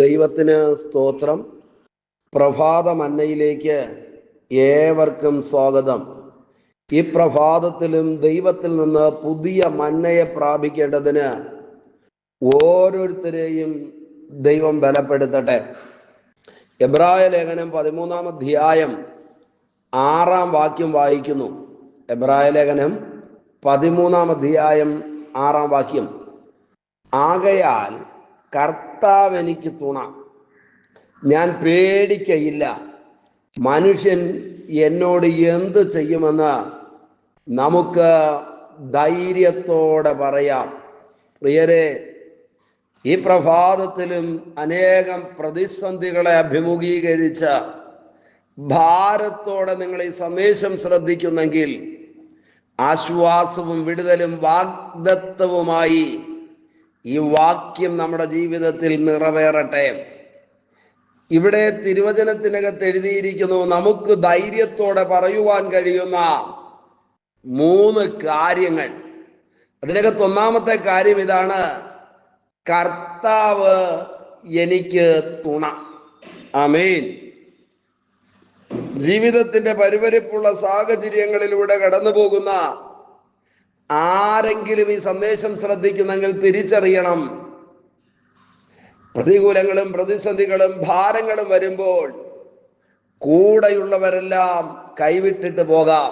ദൈവത്തിന് സ്തോത്രം. പ്രഭാത മന്നയിലേക്ക് ഏവർക്കും സ്വാഗതം. ഈ പ്രഭാതത്തിലും ദൈവത്തിൽ നിന്ന് പുതിയ മന്നയെ പ്രാപിക്കേണ്ടതിന് ഓരോരുത്തരെയും ദൈവം ബലപ്പെടുത്തട്ടെ. എബ്രായ ലേഖനം പതിമൂന്നാം അധ്യായം ആറാം വാക്യം വായിക്കുന്നു. എബ്രായ ലേഖനം പതിമൂന്നാം അധ്യായം ആറാം വാക്യം. ആകയാൽ കർത്താവ് എനിക്ക് തുണ. ഞാൻ പേടിക്കയില്ല. മനുഷ്യൻ എന്നോട് എന്ത് ചെയ്യുമെന്ന് നമുക്ക് ധൈര്യത്തോടെ പറയാം. പ്രിയരെ ഈ പ്രഭാതത്തിലും അനേകം പ്രതിസന്ധികളെ അഭിമുഖീകരിച്ച ഭാരത്തോടെ നിങ്ങൾ ഈ സന്ദേശം ശ്രദ്ധിക്കുന്നെങ്കിൽ ആശ്വാസവും വിടുതലും വാഗ്ദത്വവുമായി ഈ വാക്യം നമ്മുടെ ജീവിതത്തിൽ നിറവേറട്ടെ. ഇവിടെ തിരുവചനത്തിനകത്ത് എഴുതിയിരിക്കുന്നു നമുക്ക് ധൈര്യത്തോടെ പറയുവാൻ കഴിയുന്ന മൂന്ന് കാര്യങ്ങൾ. അതിനകത്ത് ഒന്നാമത്തെ കാര്യം ഇതാണ് കർത്താവ് എനിക്ക് തുണ. അമീൻ ജീവിതത്തിന്റെ പരിവരിപ്പുള്ള സാഹചര്യങ്ങളിലൂടെ കടന്നു പോകുന്ന ആരെങ്കിലും ഈ സന്ദേശം ശ്രദ്ധിക്കുന്നെങ്കിൽ തിരിച്ചറിയണം. പ്രതികൂലങ്ങളും പ്രതിസന്ധികളും ഭാരങ്ങളും വരുമ്പോൾ കൂടെയുള്ളവരെല്ലാം കൈവിട്ടിട്ട് പോകാം.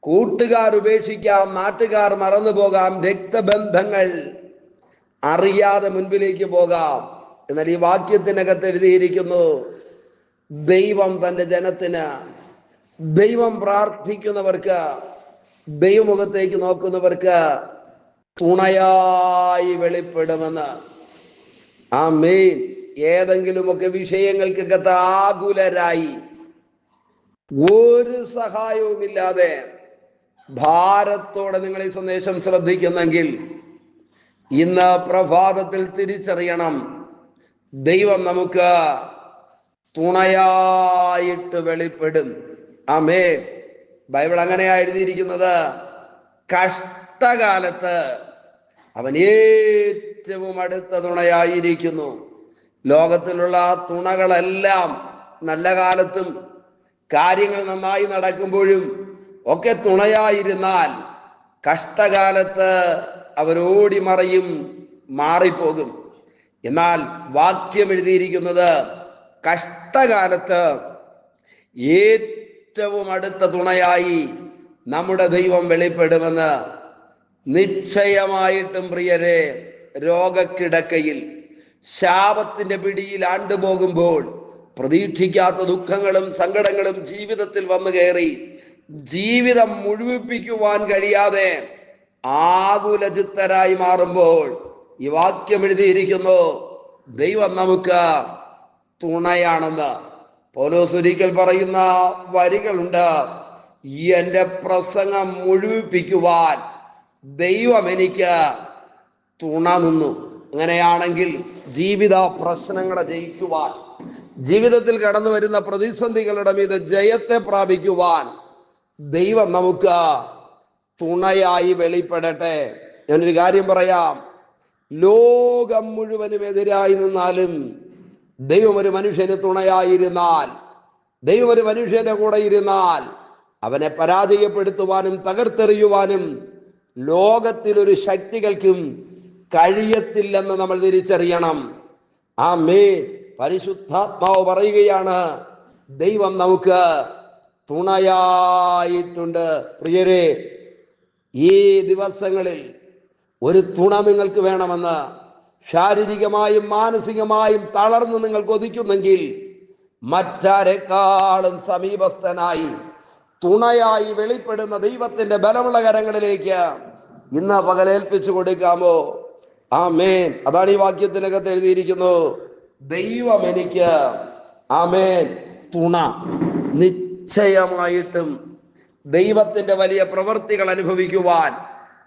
കൂട്ടുകാർ ഉപേക്ഷിക്കാം നാട്ടുകാർ മറന്നു പോകാം രക്തബന്ധങ്ങൾ അറിയാതെ മുൻപിലേക്ക് പോകാം. എന്നാൽ ഈ വാക്യത്തിനകത്ത് എഴുതിയിരിക്കുന്നു ദൈവം തന്റെ ജനത്തിന് ദൈവം പ്രാർത്ഥിക്കുന്നവർക്ക് ദൈവമുഖത്തേക്ക് നോക്കുന്നവർക്ക് തുണയായി വെളിപ്പെടുമെന്ന്. ആ മെയിൻ ഏതെങ്കിലുമൊക്കെ വിഷയങ്ങൾക്കൊക്കെ ആകുലരായി ഒരു സഹായവുമില്ലാതെ ഭാരത്തോടെ നിങ്ങൾ ഈ സന്ദേശം ശ്രദ്ധിക്കുന്നെങ്കിൽ ഇന്ന് പ്രഭാതത്തിൽ തിരിച്ചറിയണം. ദൈവം നമുക്ക് തുണയായിട്ട് വെളിപ്പെടും. ആമേ ബൈബിൾ അങ്ങനെയാ എഴുതിയിരിക്കുന്നത് കഷ്ടകാലത്ത് അവൻ ഏറ്റവും അടുത്ത തുണയായിരിക്കുന്നു. ലോകത്തിലുള്ള ആ തുണകളെല്ലാം നല്ല കാലത്തും കാര്യങ്ങൾ നന്നായി നടക്കുമ്പോഴും ഒക്കെ തുണയായിരുന്നാൽ കഷ്ടകാലത്ത് അവരോടി മറയും മാറിപ്പോകും. എന്നാൽ വാക്യം എഴുതിയിരിക്കുന്നത് കഷ്ടകാലത്ത് ഏറ്റവും അടുത്ത തുണയായി നമ്മുടെ ദൈവം വെളിപ്പെടുമെന്ന് നിശ്ചയമായിട്ടും പ്രിയരെ രോഗക്കിടക്കയിൽ ശാപത്തിന്റെ പിടിയിൽ ആണ്ടുപോകുമ്പോൾ പ്രതീക്ഷിക്കാത്ത ദുഃഖങ്ങളും സങ്കടങ്ങളും ജീവിതത്തിൽ വന്നു കയറി ജീവിതം മുഴുവിപ്പിക്കുവാൻ കഴിയാതെ ആകുലചിത്തരായി മാറുമ്പോൾ ഈ വാക്യം എഴുതിയിരിക്കുന്നു ദൈവം നമുക്ക് തുണയാണെന്ന്. പോലോസ് ഒരിക്കൽ പറയുന്ന വരികളുണ്ട്. എന്റെ പ്രസംഗം മുഴുവിപ്പിക്കുവാൻ ദൈവം എനിക്ക് തുണ നിന്നു. അങ്ങനെയാണെങ്കിൽ ജീവിത പ്രശ്നങ്ങളെ ജയിക്കുവാൻ ജീവിതത്തിൽ കടന്നു വരുന്ന പ്രതിസന്ധികളുടെ മീത് ജയത്തെ പ്രാപിക്കുവാൻ ദൈവം നമുക്ക് തുണയായി വെളിപ്പെടട്ടെ. ഞാനൊരു കാര്യം പറയാം. ലോകം മുഴുവനും എതിരായി നിന്നാലും ദൈവം ഒരു മനുഷ്യന് തുണയായിരുന്നാൽ ദൈവം ഒരു മനുഷ്യന്റെ കൂടെ ഇരുന്നാൽ അവനെ പരാജയപ്പെടുത്തുവാനും തകർത്തെറിയുവാനും ലോകത്തിലൊരു ശക്തികൾക്കും കഴിയത്തില്ലെന്ന് നമ്മൾ തിരിച്ചറിയണം. ആ മേ പരിശുദ്ധാത്മാവ് പറയുകയാണ് ദൈവം നമുക്ക് തുണയായിട്ടുണ്ട്. പ്രിയരെ ഈ ദിവസങ്ങളിൽ ഒരു തുണ നിങ്ങൾക്ക് വേണമെന്ന് ശാരീരികമായും മാനസികമായും തളർന്ന് നിങ്ങൾ കൊതിക്കുന്നെങ്കിൽ മറ്റാരെക്കാളും സമീപസ്ഥനായി തുണയായി വെളിപ്പെടുന്ന ദൈവത്തിന്റെ ബലമുള്ള കരങ്ങളിലേക്ക് ഇന്ന് പകലേൽപ്പിച്ചു കൊടുക്കാമോ? ആ മേൻ അതാണ് ഈ വാക്യത്തിനകത്ത് എഴുതിയിരിക്കുന്നു. ദൈവം എനിക്ക് ആമേൻ. തുണ. നിശ്ചയമായിട്ടും ദൈവത്തിന്റെ വലിയ പ്രവൃത്തികൾ അനുഭവിക്കുവാൻ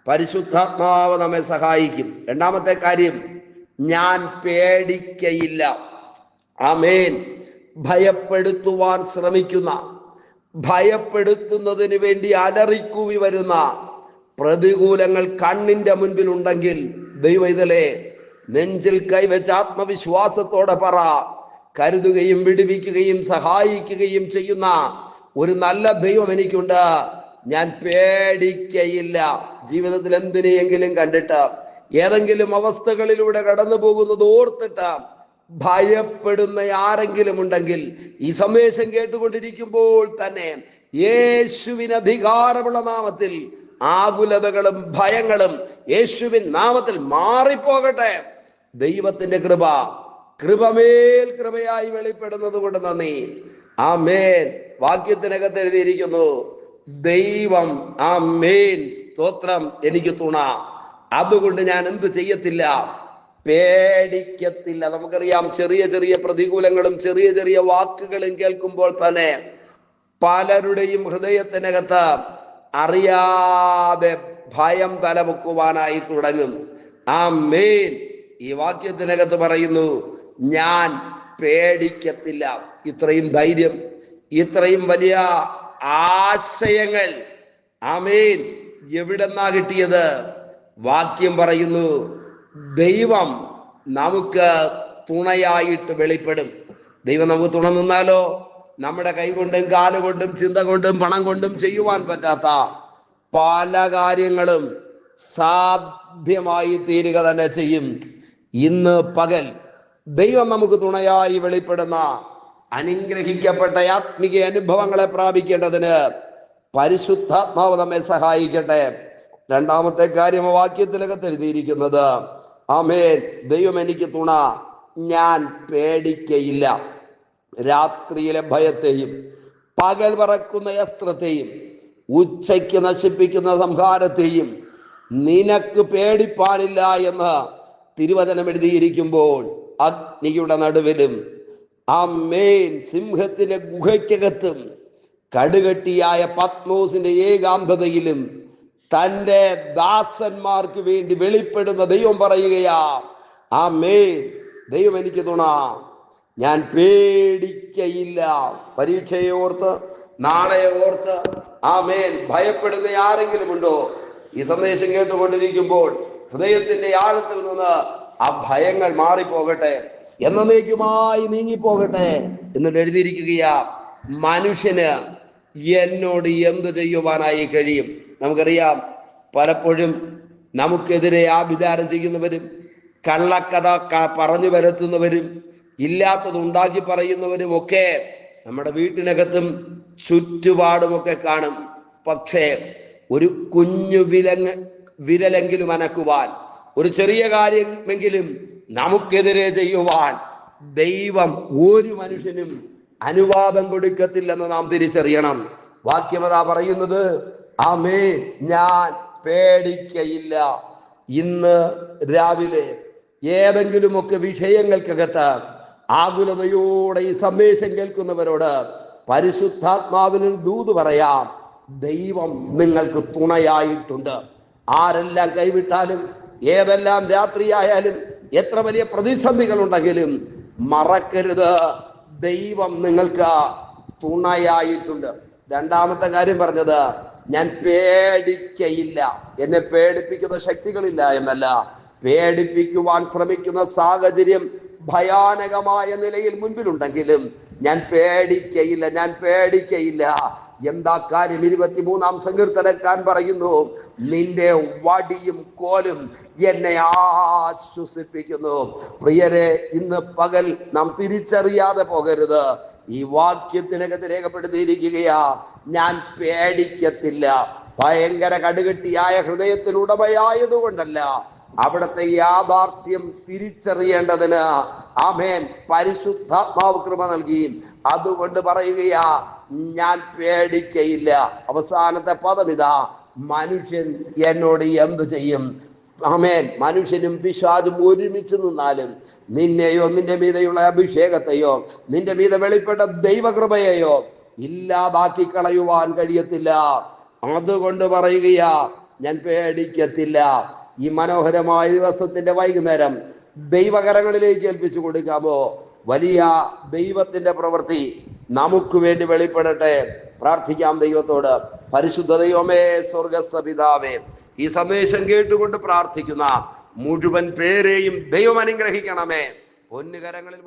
പരിശുദ്ധാത്മാവ് നമ്മെ സഹായിക്കും. രണ്ടാമത്തെ കാര്യം ഞാൻ പേടിക്കയില്ല. ആമേൻ. ഭയപ്പെടുത്തുവാൻ ശ്രമിക്കുന്ന ഭയപ്പെടുത്തുന്നതിന് വേണ്ടി അലറിക്കൂവി വരുന്ന പ്രതികൂലങ്ങൾ കണ്ണിന്റെ മുൻപിൽ ഉണ്ടെങ്കിൽ ദൈവ ഇതിലെ നെഞ്ചിൽ കൈവച്ച ആത്മവിശ്വാസത്തോടെ പറ കരുതുകയും വിടുവിക്കുകയും സഹായിക്കുകയും ചെയ്യുന്ന ഒരു നല്ല ദൈവം എനിക്കുണ്ട്. ഞാൻ പേടിക്കയില്ല. ജീവിതത്തിൽ എന്തിനെയെങ്കിലും കണ്ടിട്ട് ഏതെങ്കിലും അവസ്ഥകളിലൂടെ കടന്നു പോകുന്നത് ഓർത്തിട്ടാം ഭയപ്പെടുന്ന ആരെങ്കിലും ഉണ്ടെങ്കിൽ ഈ സന്ദേശം കേട്ടുകൊണ്ടിരിക്കുമ്പോൾ തന്നെ യേശുവിന് അധികാരമുള്ള നാമത്തിൽ ആകുലതകളും ഭയങ്ങളും യേശുവിൻ നാമത്തിൽ മാറിപ്പോകട്ടെ. ദൈവത്തിന്റെ കൃപ കൃപമേൽ കൃപയായി വെളിപ്പെടുന്നത് കൊണ്ട് നന്ദി. ആ മേൻ വാക്യത്തിനകത്ത് എഴുതിയിരിക്കുന്നു ദൈവം ആ മേൻ സ്തോത്രം. എനിക്ക് തുണ. അതുകൊണ്ട് ഞാൻ എന്ത് ചെയ്യത്തില്ല? പേടിക്കത്തില്ല. നമുക്കറിയാം ചെറിയ ചെറിയ പ്രതികൂലങ്ങളും ചെറിയ ചെറിയ വാക്കുകളും കേൾക്കുമ്പോൾ തന്നെ പലരുടെയും ഹൃദയത്തിനകത്ത് അറിയാതെ ഭയം തലമുക്കുവാനായി തുടങ്ങും. ആ മെയിൻ ഈ വാക്യത്തിനകത്ത് പറയുന്നു ഞാൻ പേടിക്കത്തില്ല. ഇത്രയും ധൈര്യം ഇത്രയും വലിയ ആശയങ്ങൾ. ആമേൻ. എവിടെന്നാ കിട്ടിയത്? വാക്യം പറയുന്നു ദൈവം നമുക്ക് തുണയായിട്ട് വെളിപ്പെടും. ദൈവം നമുക്ക് തുണ നിന്നാലോ? നമ്മുടെ കൈ കൊണ്ടും കാലുകൊണ്ടും ചിന്ത കൊണ്ടും പണം കൊണ്ടും ചെയ്യുവാൻ പറ്റാത്ത പല കാര്യങ്ങളും സാധ്യമായി തീരുക തന്നെ ചെയ്യും. ഇന്ന് പകൽ ദൈവം നമുക്ക് തുണയായി വെളിപ്പെടുന്ന അനുഗ്രഹിക്കപ്പെട്ട ആത്മീയ അനുഭവങ്ങളെ പ്രാപിക്കേണ്ടതിന് പരിശുദ്ധാത്മാവ് നമ്മെ സഹായിക്കട്ടെ. രണ്ടാമത്തെ കാര്യം വാക്യത്തിലകത്ത് എഴുതിയിരിക്കുന്നത് ആമേൻ ദൈവം എനിക്ക് തുണ ഞാൻ പേടിക്കയില്ല. രാത്രിയിലെ ഭയത്തെയും പകൽ പറക്കുന്ന യസ്ത്രത്തെയും ഉച്ചയ്ക്ക് നശിപ്പിക്കുന്ന സംഹാരത്തെയും നിനക്ക് പേടിപ്പാനില്ല എന്ന് തിരുവചനം എഴുതിയിരിക്കുമ്പോൾ അഗ്നിയുടെ നടുവിലും ആ മേൻ സിംഹത്തിന്റെ ഗുഹയ്ക്കകത്തും കടുകട്ടിയായ പത്മോസിന്റെ ഏകാന്തതയിലും തന്റെ ദാസന്മാർക്ക് വേണ്ടി വെളിപ്പെടുന്ന ദൈവം പറയുകയാ ആ മേൻ ദൈവം എനിക്ക് തുണ. ഞാൻ പേടിക്കയില്ല. പരീക്ഷയെ ഓർത്ത് നാളെ ഓർത്ത് ആ മേൽ ഭയപ്പെടുന്ന ആരെങ്കിലും ഉണ്ടോ? ഈ സന്ദേശം കേട്ടുകൊണ്ടിരിക്കുമ്പോൾ ഹൃദയത്തിന്റെ ആഴത്തിൽ നിന്ന് ആ ഭയങ്ങൾ മാറിപ്പോകട്ടെ എന്നേക്കുമായി നീങ്ങിപ്പോകട്ടെ എന്നിട്ട് എഴുതിയിരിക്കുകയാ മനുഷ്യന് എന്നോട് എന്ത് ചെയ്യുവാനായി കഴിയും? നമുക്കറിയാം പലപ്പോഴും നമുക്കെതിരെ ആഭിചാരം ചെയ്യുന്നവരും കള്ളക്കഥ പറഞ്ഞു വരുത്തുന്നവരും ഇല്ലാത്തത് ഉണ്ടാക്കി പറയുന്നവരും ഒക്കെ നമ്മുടെ വീട്ടിനകത്തും ചുറ്റുപാടുമൊക്കെ കാണും. പക്ഷേ ഒരു കുഞ്ഞു വിലങ്ങ് വിരലെങ്കിലും അനക്കുവാൻ ഒരു ചെറിയ കാര്യമെങ്കിലും നമുക്കെതിരെ ചെയ്യുവാൻ ദൈവം ഒരു മനുഷ്യനും അനുവാദം കൊടുക്കത്തില്ലെന്ന് നാം തിരിച്ചറിയണം. വാക്യമതാ പറയുന്നത് ആമേ ഞാൻ പേടിക്കയില്ല. ഇന്ന് രാവിലെ ഏതെങ്കിലുമൊക്കെ വിഷയങ്ങൾക്കകത്ത് ആകുലതയോടെ ഈ സന്ദേശം കേൾക്കുന്നവരോട് പരിശുദ്ധാത്മാവിനൊരു ദൂത് പറയാം. ദൈവം നിങ്ങൾക്ക് തുണയായിട്ടുണ്ട്. ആരെല്ലാം കൈവിട്ടാലും ഏതെല്ലാം രാത്രിയായാലും എത്ര വലിയ പ്രതിസന്ധികൾ ഉണ്ടെങ്കിലും മറക്കരുത്. ദൈവം നിങ്ങൾക്ക് തുണയായിട്ടുണ്ട്. രണ്ടാമത്തെ കാര്യം പറഞ്ഞത് ഞാൻ പേടിക്കയില്ല. എന്നെ പേടിപ്പിക്കുന്ന ശക്തികളില്ല എന്നല്ല. പേടിപ്പിക്കുവാൻ ശ്രമിക്കുന്ന സാഹചര്യം ഭയാനകമായ നിലയിൽ മുൻപിലുണ്ടെങ്കിലും ഞാൻ പേടിക്കയില്ല ഞാൻ പേടിക്കയില്ല. എന്താ കാര്യം? ഇരുപത്തിമൂന്നാം സങ്കീർത്തനക്കാൻ പറയുന്നു നിന്റെ വടിയും കോലും എന്നെ ആശ്വസിപ്പിക്കുന്നു. പ്രിയരെ ഇന്ന് പകൽ നാം തിരിച്ചറിയാതെ പോകരുത്. ഈ വാക്യത്തിനകത്ത് രേഖപ്പെടുത്തിയിരിക്കുകയാ ഞാൻ പേടിക്കത്തില്ല. ഭയങ്കര കടുകെട്ടിയായ ഹൃദയത്തിനുടമയായതുകൊണ്ടല്ല അവിടുത്തെ യാഥാർത്ഥ്യം തിരിച്ചറിയേണ്ടതിന് ആമേൻ. പരിശുദ്ധാത്മാവ് കൃപ നൽകി. അതുകൊണ്ട് പറയുകയാ ഞാൻ പേടിക്കയില്ല. അവസാനത്തെ പദം മനുഷ്യൻ എന്നോട് എന്തു ചെയ്യും? ആമേൻ. മനുഷ്യനും പിശാദും ഒരുമിച്ച് നിന്നാലും നിന്നെയോ നിന്റെ മീതയുള്ള അഭിഷേകത്തെയോ നിന്റെ മീത വെളിപ്പെട്ട ദൈവകൃപയെയോ ഇല്ലാതാക്കി കളയുവാൻ കഴിയത്തില്ല. അതുകൊണ്ട് പറയുകയാ ഞാൻ പേടിക്കത്തില്ല. ഈ മനോഹരമായ ദിവസത്തിന്റെ വൈകുന്നേരം ദൈവകരങ്ങളിലേക്ക് ഏൽപ്പിച്ചു കൊടുക്കാമോ? വലിയ ദൈവത്തിന്റെ പ്രവൃത്തി നമുക്ക് വേണ്ടി വെളിപ്പെടട്ടെ. പ്രാർത്ഥിക്കാം ദൈവത്തോട്. പരിശുദ്ധ ദൈവമേ സ്വർഗസ്ഥ പിതാവേ ഈ സന്ദേശം കേട്ടുകൊണ്ട് പ്രാർത്ഥിക്കുന്ന മുഴുവൻ പേരെയും ദൈവം അനുഗ്രഹിക്കണമേ. പൊന്നുകരങ്ങളിൽ